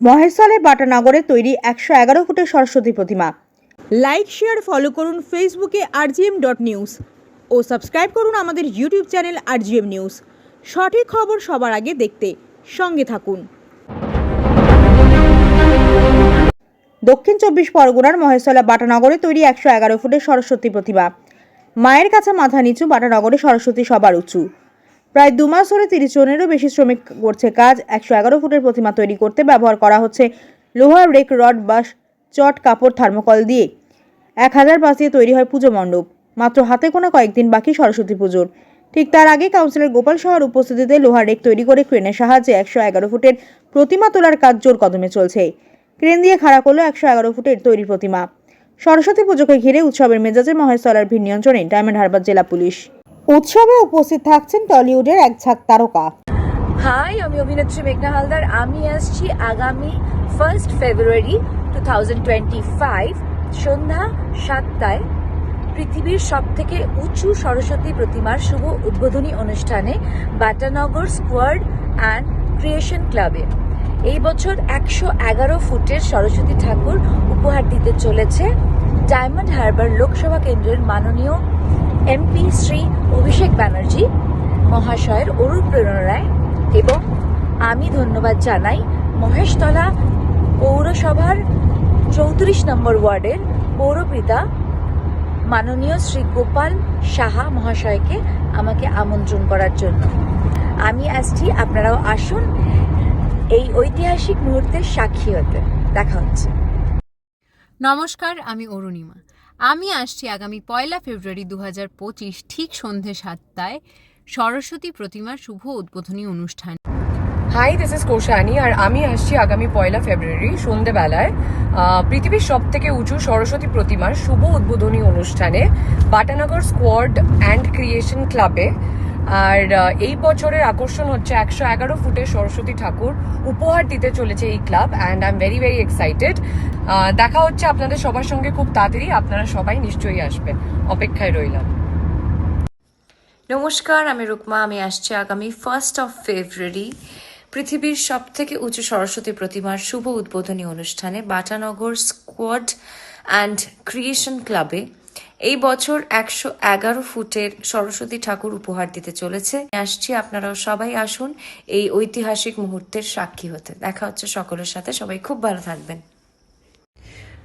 মহেশতলে বাটানগরে তৈরি একশো এগারো ফুটের সরস্বতী প্রতিমা। লাইক শেয়ার ফলো করুন ফেসবুকে আরজিএম ডট নিউজ ও সাবস্ক্রাইব করুন আমাদের ইউটিউব চ্যানেল আরজিএম নিউজ সঠিক খবর সবার আগে দেখতে সঙ্গে থাকুন। দক্ষিণ চব্বিশ পরগনার মহেশতলা বাটানগরে তৈরি একশো এগারো ফুটের সরস্বতী প্রতিমা। মায়ের কাছে মাথা নিচু বাটানগরে সরস্বতী সবার উঁচু। প্রায় দু মাস ধরে তিরিশ জনেরও বেশি শ্রমিক করছে কাজ। একশো এগারো ফুটের প্রতিমা তৈরি করতে ব্যবহার করা হচ্ছে লোহার রেক, রড বা চট, কাপড়, থার্মোকল দিয়ে। এক হাজার পাঁচ দিয়ে তৈরি হয় পুজো মণ্ডপ। মাত্র হাতে গোনা কয়েকদিন বাকি সরস্বতী পুজোর। ঠিক তার আগে কাউন্সিলর গোপাল সাহার উপস্থিতিতে লোহার রেক তৈরি করে ক্রেনের সাহায্যে একশো এগারো ফুটের প্রতিমা তোলার কাজ জোর কদমে চলছে। ক্রেন দিয়ে খাড়া করল একশো এগারো ফুটের তৈরি প্রতিমা। সরস্বতী পুজোকে ঘিরে উৎসবের মেজাজে মহেশতলার ভিড় নিয়ন্ত্রণে ডায়মন্ড হারবার জেলা পুলিশ। উৎসবে উপস্থিত থাকছেন টলিউডের এক ঝাঁক তারকা। হাই, আমি অভিনেত্রী মেঘনা হালদার। আমি আসছি আগামী first February two thousand twenty five সন্ধ্যা সাতটায় পৃথিবীর সব থেকে উঁচু সরস্বতী প্রতিমার শুভ উদ্বোধনী অনুষ্ঠানে বাটানগর স্কোয়াড অ্যান্ড ক্রিয়েশন ক্লাবে। এই বছর একশো এগারো ফুটের সরস্বতী ঠাকুর উপহার দিতে চলেছে ডায়মন্ড হারবার লোকসভা কেন্দ্রের মাননীয় এমপি শ্রী অভিষেক ব্যানার্জি, মহাশয়ের অনুপ্রেরণায় এবং আমি ধন্যবাদ জানাই মহেশতলা পৌরসভার চৌত্রিশ নম্বর ওয়ার্ডের পৌরপিতা মাননীয় শ্রী গোপাল সাহা মহাশয়কে আমাকে আমন্ত্রণ করার জন্য। আমি আসছি, আপনারাও আসুন এই ঐতিহাসিক মুহূর্তের সাক্ষী হতে। দেখা হচ্ছে। নমস্কার, আমি অরুণিমা। আমি আসছি আগামী পয়লা ফেব্রুয়ারি দু পঁচিশ ঠিক সন্ধে সাতটায় সরস্বতী প্রতিমার শুভ উদ্বোধনী অনুষ্ঠান। হাই দিস ইজ কোশানি আর আমি আসছি আগামী পয়লা ফেব্রুয়ারি সন্ধেবেলায়। পৃথিবীর সব থেকে উঁচু সরস্বতী প্রতিমার শুভ উদ্বোধনী অনুষ্ঠানে বাটানগর স্কোয়াড অ্যান্ড ক্রিয়েশন ক্লাবে আর এই বছরের আকর্ষণ হচ্ছে একশো এগারো ফুটের সরস্বতী ঠাকুর উপহার দিতে চলেছে এই club and I am very very excited দেখা হচ্ছে আপনাদের সবার সঙ্গে খুব তাড়াতাড়ি, আপনারা সবাই নিশ্চয়ই আসবেন। অপেক্ষায় রইলাম। নমস্কার, আমি রুকমা, আমি আসছি আগামী ফার্স্ট অফ ফেব্রুয়ারি পৃথিবীর সব থেকে উঁচু সরস্বতী প্রতিমার শুভ উদ্বোধনী অনুষ্ঠানে বাটানগর স্কোয়াড অ্যান্ড ক্রিয়েশন ক্লাবে এই বছর একশো এগারো ফুটের সরস্বতী ঠাকুর উপহার দিতে চলেছে। আসছি, আপনারাও সবাই আসুন এই ঐতিহাসিক মুহূর্তের সাক্ষী হতে। দেখা হচ্ছে সকলের সাথে। সবাই খুব ভালো থাকবেন।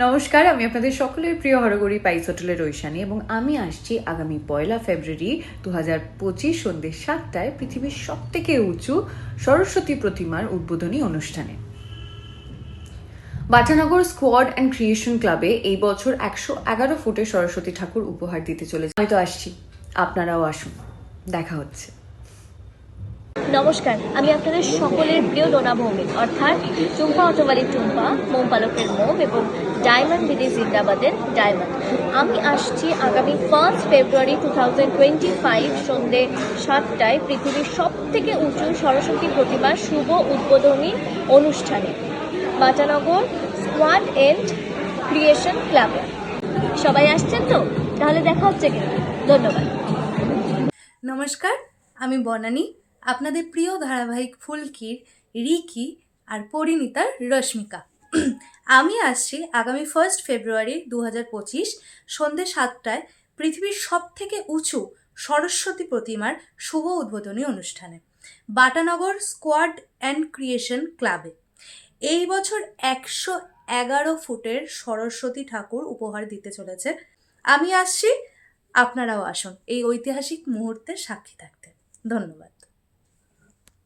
নমস্কার, আমি আপনাদের সকলের প্রিয় হরগড়ি পাইস হোটেলের ঐশানী এবং আমি আসছি আগামী পয়লা ফেব্রুয়ারি দু হাজার পঁচিশ সন্ধ্যে সাতটায় পৃথিবীর সব থেকে উঁচু সরস্বতী প্রতিমার উদ্বোধনী অনুষ্ঠানে। বাটানগর স্কোয়াড অ্যান্ড ক্রিয়েশন ক্লাবে এই বছর একশো এগারো ফুটে সরস্বতী ঠাকুর উপহার দিতে চলেছে। আমি তো আসছি। আপনারাও আসুন। দেখা হচ্ছে। নমস্কার, আমি আপনাদের সকলের প্রিয় লোনা ভৌমিক, অর্থাৎ টুম্পা অটোবালির টুম্পা মোম পালকের মোম এবং ডায়মন্ড বিডি জিন্দাবাদের ডায়মন্ড। আমি আসছি আগামী first February two thousand twenty five সন্ধ্যে সাতটায় পৃথিবীর সব থেকে উঁচু সরস্বতী প্রতিমার শুভ উদ্বোধনী অনুষ্ঠানে। বাটানগর স্কোয়াড এন্ড ক্রিয়েশন ক্লাবে সবাই আসছেন তো? তাহলে দেখা হচ্ছে কিন্তু ধন্যবাদ। নমস্কার, আমি বনানী। আপনাদের প্রিয় ধারাবাহিক ফুলকির রিকি আর পরিণীতার রশ্মিকা। আমি আসছি আগামী ফার্স্ট ফেব্রুয়ারি দু হাজার পঁচিশ সন্ধ্যে সাতটায় পৃথিবীর সব থেকে উঁচু সরস্বতী প্রতিমার শুভ উদ্বোধনী অনুষ্ঠানে, বাটানগর স্কোয়াড অ্যান্ড ক্রিয়েশন ক্লাবে এই বছর একশো এগারো ফুটের সরস্বতী ঠাকুর উপহার দিতে চলেছে। আমি আসছি, আপনারাও আসুন। এই ঐতিহাসিক মুহূর্তে সাক্ষী থাকতে। ধন্যবাদ।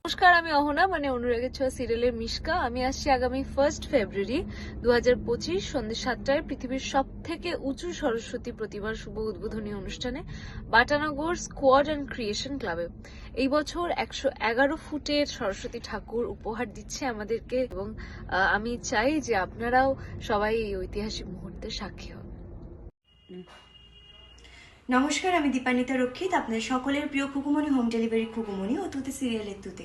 নমস্কার, আমি অহনা মানে অনুরাগের ছোঁয়া সিরিয়ালের মিশকা। আমি আসছি আগামী ফার্স্ট ফেব্রুয়ারি দু হাজার পঁচিশ সন্ধ্যে সাতটায় পৃথিবীর সব থেকে উঁচু সরস্বতী প্রতিমার শুভ উদ্বোধনী অনুষ্ঠানে বাটানগর স্কোয়াড অ্যান্ড ক্রিয়েশন ক্লাবে এই বছর একশো এগারো ফুটের সরস্বতী ঠাকুর উপহার দিচ্ছে আমাদেরকে এবং আমি চাই যে আপনারাও সবাই এই ঐতিহাসিক মুহূর্তে সাক্ষী হন। নমস্কার, আমি দীপানিতা রক্ষিত, আপনাদের সকলের প্রিয় খুকুমনি হোম ডেলিভারি খুকুমনি ও তুতে সিরিয়ালের তুতে।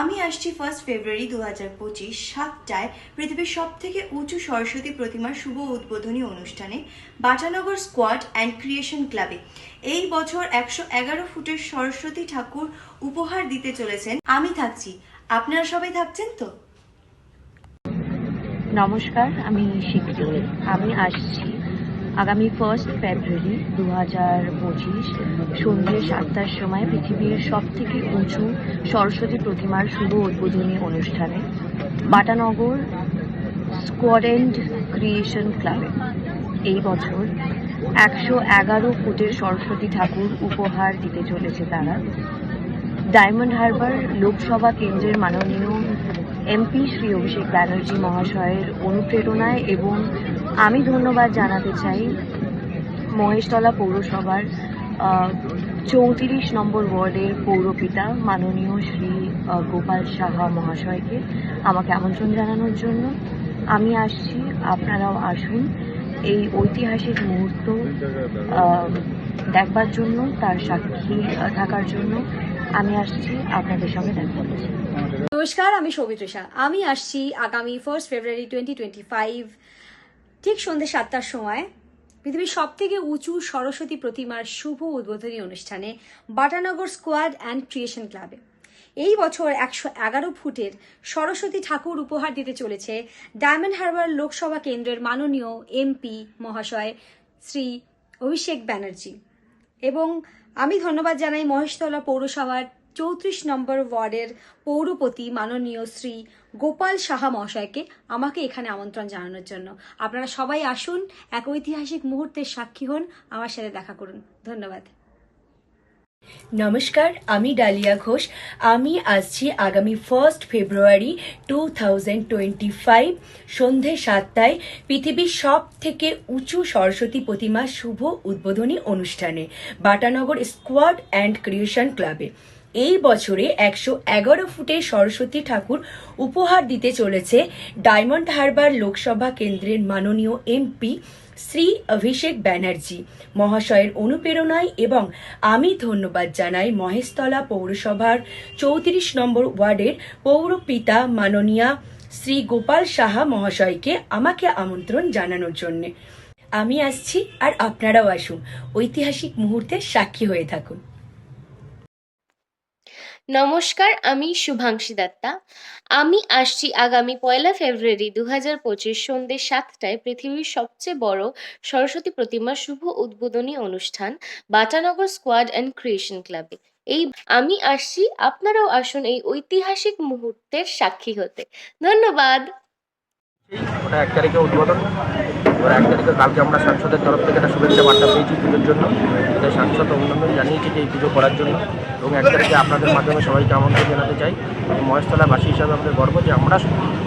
আমি আসছি ফার্স্ট ফেব্রুয়ারি দু হাজার পঁচিশ সাতটায় পৃথিবীর সব থেকে উঁচু সরস্বতী প্রতিমার শুভ উদ্বোধনী অনুষ্ঠানে বাটানগর স্কোয়াড অ্যান্ড ক্রিয়েশন ক্লাবে এই বছর একশো এগারো ফুটের সরস্বতী ঠাকুর উপহার দিতে চলেছেন আমি থাকছি। আপনারা সবাই থাকছেন তো? নমস্কার, আমি শিখরি আমি আসছি আগামী ফার্স্ট ফেব্রুয়ারি দু হাজার পঁচিশ সন্ধ্যে সাতটার সময় পৃথিবীর সব থেকে উঁচু সরস্বতী প্রতিমার শুভ উদ্বোধনী অনুষ্ঠানে বাটানগর স্কোয়ারেন্ড ক্রিয়েশন ক্লাবে এই বছর একশো এগারো ফুটের সরস্বতী ঠাকুর উপহার দিতে চলেছে তারা। ডায়মন্ড হারবার লোকসভা কেন্দ্রের মাননীয় এমপি শ্রী অভিষেক ব্যানার্জি মহাশয়ের অনুপ্রেরণায় এবং আমি ধন্যবাদ জানাতে চাই মহেশতলা পৌরসভার চৌত্রিশ নম্বর ওয়ার্ডের পৌরপিতা মাননীয় শ্রী গোপাল সাহা মহাশয়কে আমাকে আমন্ত্রণ জানানোর জন্য। আমি আসছি, আপনারাও আসুন। এই ঐতিহাসিক মুহূর্ত দেখবার জন্য, তার সাক্ষী থাকার জন্য আমি আসছি, আপনাদের সঙ্গে দেখা করছি নমস্কার, আমি সৌমিত্রিষা। আমি আসছি আগামী first February twenty twenty five ঠিক সন্ধ্যে সাতটার সময় পৃথিবীর সব থেকে উঁচু সরস্বতী প্রতিমার শুভ উদ্বোধনী অনুষ্ঠানে বাটানগর স্কোয়াড অ্যান্ড ক্রিয়েশন ক্লাবে। এই বছর একশো এগারো ফুটের সরস্বতী ঠাকুর উপহার দিতে চলেছে ডায়মন্ড হারবার লোকসভা কেন্দ্রের মাননীয় এমপি মহাশয় শ্রী অভিষেক ব্যানার্জি। এবং আমি ধন্যবাদ জানাই মহেশতলা পৌরসভার চৌত্রিশ নম্বর ওয়ার্ডের পৌরপতি মাননীয় শ্রী গোপাল সাহা মহাশয়কে আমাকে এখানে আমন্ত্রণ জানানোর জন্য। আপনারা সবাই আসুন, এক ঐতিহাসিক মুহূর্তের সাক্ষী হন, আমার সাথে দেখা করুন। ধন্যবাদ। নমস্কার, আমি ডালিয়া ঘোষ। আমি আসছি আগামী first February two thousand twenty five সন্ধে সাতটায় পৃথিবীর সব থেকে উঁচু সরস্বতী প্রতিমা শুভ উদ্বোধনী অনুষ্ঠানে, বাটানগর স্কোয়াড অ্যান্ড ক্রিয়েশন ক্লাবে। এই বছরে একশো এগারো ফুটে সরস্বতী ঠাকুর উপহার দিতে চলেছে ডায়মন্ড হারবার লোকসভা কেন্দ্রের মাননীয় এমপি শ্রী অভিষেক ব্যানার্জি। মহাশয়ের অনুপ্রেরণায় এবং আমি ধন্যবাদ জানাই মহেশতলা পৌরসভার চৌত্রিশ নম্বর ওয়ার্ডের পৌরপিতা মাননীয়া শ্রী গোপাল সাহা মহাশয়কে আমাকে আমন্ত্রণ জানানোর জন্যে। আমি আসছি আর আপনারাও আসুন। ঐতিহাসিক মুহূর্তে সাক্ষী হয়ে থাকুন। নমস্কার, আমি শুভাংশী দত্তা। আমি আসছি আগামী পয়লা ফেব্রুয়ারি দু হাজার পঁচিশ সন্ধ্যে সাতটায় পৃথিবীর সবচেয়ে বড় সরস্বতী প্রতিমা শুভ উদ্বোধনী অনুষ্ঠান বাটানগর স্কোয়াড অ্যান্ড ক্রিয়েশন ক্লাবে এই আমি আসছি, আপনারাও আসুন এই ঐতিহাসিক মুহূর্তের সাক্ষী হতে। ধন্যবাদ। এক তারিখে উদ্বোধন। এবার এক তারিখে কালকে আমরা সাংসদের তরফ থেকে একটা শুভেচ্ছা বার্তা পেয়েছি পুজোর জন্য। তাই সাংসদ অভিনন্দন জানিয়েছি যে এই পুজো করার জন্য। এবং এক তারিখে আপনাদের মাধ্যমে সবাইকে আমন্ত্রণ জানাতে চাই। মহেশতলাবাসী হিসাবে আমাদের গর্ব যে আমরা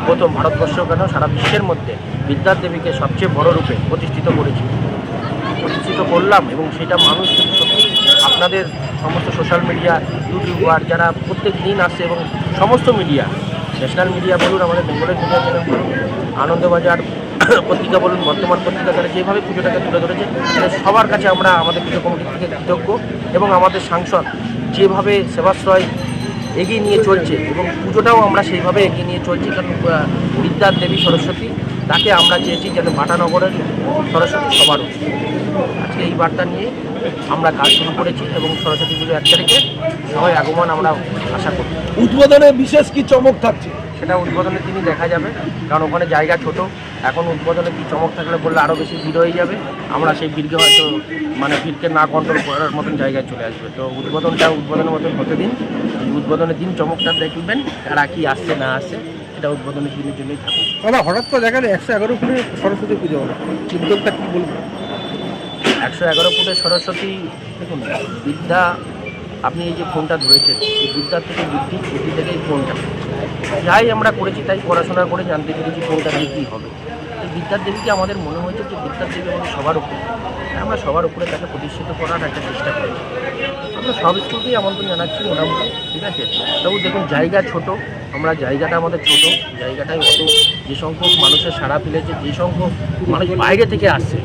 প্রথম ভারতবর্ষ কেন সারা বিশ্বের মধ্যে বিদ্যার দেবীকে সবচেয়ে বড় রূপে প্রতিষ্ঠিত করেছি। প্রতিষ্ঠিত করলাম এবং সেটা মানুষ আপনাদের সমস্ত সোশ্যাল মিডিয়া ইউটিউবার যারা প্রত্যেক দিন আসছে এবং সমস্ত মিডিয়া ন্যাশনাল মিডিয়া বলুন, আমাদের বেঙ্গলের মিডিয়া চ্যানেল বলুন, আনন্দবাজার পত্রিকা বলুন, বর্তমান পত্রিকা তারা যেভাবে পুজোটাকে তুলে ধরেছে সবার কাছে আমরা আমাদের পুজো কমিটি থেকে কৃতজ্ঞ এবং আমাদের সাংসদ যেভাবে সেবাশ্রয় এগিয়ে নিয়ে চলছে এবং পুজোটাও আমরা সেইভাবে এগিয়ে নিয়ে চলছি, কারণ বিদ্যার দেবী সরস্বতী, তাকে আমরা চেয়েছি যেন বাটানগরের সরস্বতী সবার আজকে এই বার্তা নিয়ে আমরা কাজ শুরু করেছি এবং সরস্বতী পুজো এক তারিখে সবাই আগমন আমরা আশা করি। উদ্বোধনে বিশেষ কি চমক থাকছে? সেটা উদ্বোধনের দিনই দেখা যাবে। কারণ ওখানে জায়গা ছোট এখন উদ্বোধনে কি চমক থাকলে বললে আরও বেশি ভিড় হয়ে যাবে। আমরা সেই ভিড়কে হয়তো মানে ভিড়কে না কন্ট্রোল করার মতন জায়গায় চলে আসবে। তো উদ্বোধনটা উদ্বোধনের মতন হতে দিন। উদ্বোধনের দিন চমকটা দেখবেন কারা কি আসছে না আসছে এটা উদ্বোধনের দিনের জন্যই থাকুক। দাদা হঠাৎ করে দেখা একশো এগারো ফুটে সরস্বতী পুজো হলো উদ্যোগটা কি বলব? একশো এগারো ফুটে সরস্বতী দেখুন বিদ্যা আপনি এই যে ফোনটা ধরেছেন এই বিদ্যার থেকে বুদ্ধি বুদ্ধি থেকে এই ফোনটা। যাই আমরা করেছি, তাই পড়াশোনা করে জানতে পেরেছি ফোনটা দিয়ে কী হবে। এই বিদ্যার দেবীকে আমাদের মনে হয়েছে যে বিদ্যার দেবী আমাদের সবার উপরে। আমরা সবার উপরে তাকে প্রতিষ্ঠিত করার একটা চেষ্টা করেছি। আমরা সব স্কুলকেই আমন্ত্রণ জানাচ্ছি মোটামুটি, ঠিক আছে? তবু দেখুন, জায়গা ছোট, আমরা জায়গাটা আমাদের ছোট জায়গাটায় অত যে সংখ্যক মানুষের সাড়া ফেলেছে, যে সংখ্যক মানুষ বাইরে থেকে আসছে।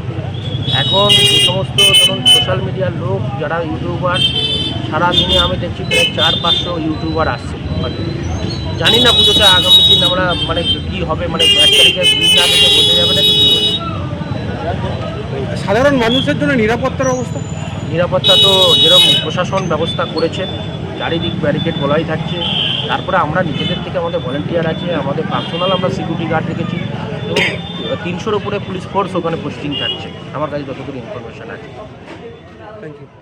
এখন যে সমস্ত ধরুন সোশ্যাল মিডিয়ার লোক, যারা ইউটিউবার সারাদিনে আমি দেখছি প্রায় চার পাঁচশো ইউটিউবার আসছে। জানি না পুজোতে আগামী দিন আমরা মানে কী হবে মানে এক তারিখে ভিড় না দেখে বোঝা যাবে না সাধারণ মানুষের জন্য নিরাপত্তার অবস্থা? নিরাপত্তা তো যেরকম প্রশাসন ব্যবস্থা করেছে চারিদিক ব্যারিকেড বলাই থাকছে। তারপরে আমরা নিজেদের থেকে আমাদের ভলেন্টিয়ার আছে আমাদের পার্সোনাল আমরা সিকিউরিটি গার্ড রেখেছি। এবং তিনশোর উপরে পুলিশ ফোর্স ওখানে পোস্টিং থাকছে। আমার কাছে যতদূর ইনফরমেশন আছে। Thank you